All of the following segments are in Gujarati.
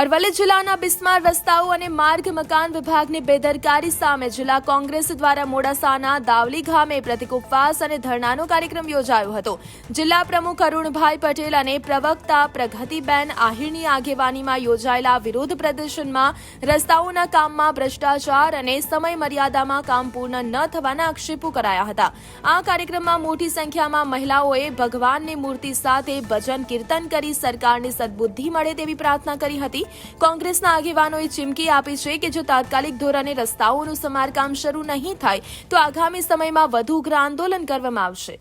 અરવલ્લી જિલ્લાના બિસ્માર રસ્તાઓ અને માર્ગ મકાન વિભાગની બેદરકારી સામે જિલ્લા કોંગ્રેસ દ્વારા મોડાસાના દાવલી ગામે પ્રતિક ઉપવાસ અને ધરણાનો કાર્યક્રમ યોજાયો હતો. જિલ્લા પ્રમુખ અરુણભાઈ પટેલ અને પ્રવક્તા પ્રગતિબેન આહિરની આગેવાનીમાં યોજાયેલા વિરોધ પ્રદર્શનમાં રસ્તાઓના કામમાં ભ્રષ્ટાચાર અને સમય મર્યાદામાં કામ પૂર્ણ ન થવાના આક્ષેપો કરાયા હતા. આ કાર્યક્રમમાં મોટી સંખ્યામાં મહિલાઓએ ભગવાનની મૂર્તિ સાથે ભજન કીર્તન કરી સરકારની સદબુદ્ધિ મળે તેવી પ્રાર્થના કરી હતી. કોંગ્રેસના આગેવાનોએ ચીમકી આપી છે કે જો તાત્કાલિક ધોરણે રસ્તાઓનું સમારકામ શરૂ નહીં થાય, તો આગામી સમયમાં વધુ ઉગ્ર આંદોલન કરવામાં આવશે.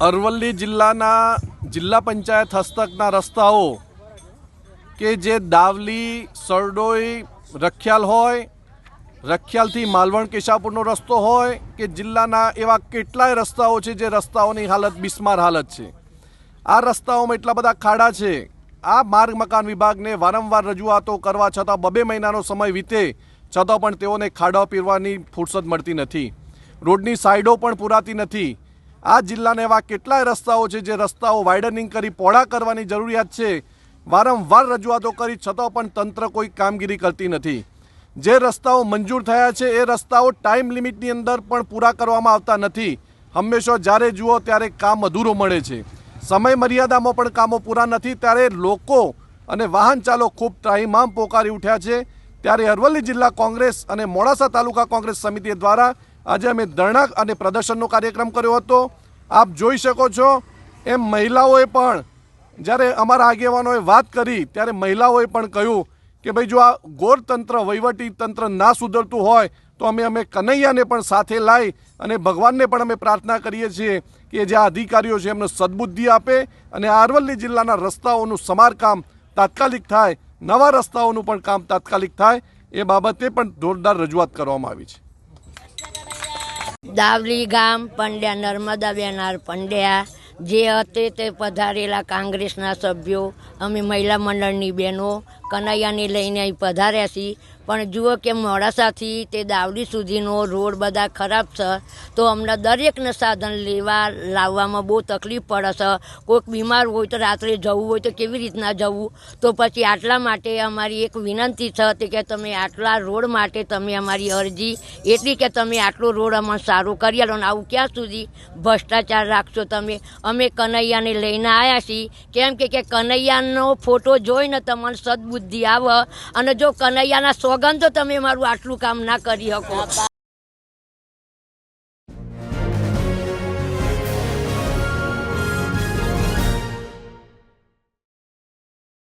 અરવલ્લી જિલ્લાના જિલ્લા પંચાયત હસ્તકના રસ્તાઓ કે જે દાવલી, સરડોઈ, રખિયાલ હોય, રખિયાલથી માલવણ, કેશાપુરનો રસ્તો હોય કે જિલ્લાના એવા કેટલાય રસ્તાઓ છે જે રસ્તાઓની હાલત બિસ્માર હાલત છે. આ રસ્તાઓમાં એટલા બધા ખાડા છે આ માર્ગ મકાન વિભાગને વારંવાર રજૂઆતો કરવા છતાં બબે મહિનાનો સમય વીતે, છતાં પણ તેઓને ખાડા પીરવાની ફુરસદ મળતી નથી. રોડની સાઈડો પણ પૂરાતી નથી. આ જિલ્લાના એવા કેટલાય રસ્તાઓ છે જે રસ્તાઓ વાઇડનિંગ કરી પહોળા કરવાની જરૂરિયાત છે. વારંવાર રજૂઆતો કરી છતાં પણ તંત્ર કોઈ કામગીરી કરતી નથી. જે રસ્તાઓ મંજૂર થયા છે એ રસ્તાઓ ટાઈમ લિમિટની અંદર પણ પૂરા કરવામાં આવતા નથી. હંમેશા જ્યારે જુઓ ત્યારે કામ અધૂરો મળે છે. સમય મર્યાદામાં પણ કામો પૂરા નથી, ત્યારે લોકો અને વાહન ચાલકો ખૂબ ત્રાહિમામ પોકારી ઉઠ્યા છે. ત્યારે અરવલ્લી જિલ્લા કોંગ્રેસ અને મોડાસા તાલુકા કોંગ્રેસ સમિતિ દ્વારા આજે અમે ધરણા અને પ્રદર્શનનો કાર્યક્રમ કર્યો હતો. આપ જોઈ શકો છો, એમ મહિલાઓએ પણ જ્યારે અમારા આગેવાનોએ વાત કરી, ત્યારે મહિલાઓએ પણ કહ્યું કે ભાઈ જો આ ગોરતંત્ર, વહીવટી તંત્ર ના સુધરતું હોય, તો અમે અમે કનૈયાને પણ સાથે લાવી અને ભગવાનને પણ અમે પ્રાર્થના કરીએ છીએ કે જે આ અધિકારીઓ છે એમને સદબુદ્ધિ આપે અને અરવલ્લી જિલ્લાના રસ્તાઓનું સમારકામ તાત્કાલિક થાય, નવા રસ્તાઓનું પણ કામ તાત્કાલિક થાય, એ બાબતે પણ જોરદાર રજૂઆત કરવામાં આવી છે. દાવલી ગામ, પંડ્યા નર્મદા બેનાર પંડ્યા. જે હતે તે પધારેલા કોંગ્રેસના સભ્યો, અમે મહિલા મંડળની બહેનો કનૈયાને લઈને અહીં પધાર્યા છીએ. પણ જુઓ કે મોડાસાથી તે દાવડી સુધીનો રોડ બધા ખરાબ છે. તો અમને દરેકને સાધન લેવા, લાવવામાં બહુ તકલીફ પડે છે. કોઈક બીમાર હોય તો રાત્રે જવું હોય તો કેવી રીતના જવું? તો પછી આટલા માટે અમારી એક વિનંતી છે તે કે તમે આટલા રોડ માટે તમે અમારી અરજી એટલી કે તમે આટલો રોડ અમને સારો કરી આલો ને આવું ક્યાં સુધી ભ્રષ્ટાચાર રાખશો તમે? અમે કનૈયાને લઈને આવ્યા છીએ. કેમ કે કનૈયાનો ફોટો જોઈને તમને સદબુદ્ધિ આવે અને જો કનૈયાના સોગંદો તમે મારું આટલું કામ ના કરી શકો.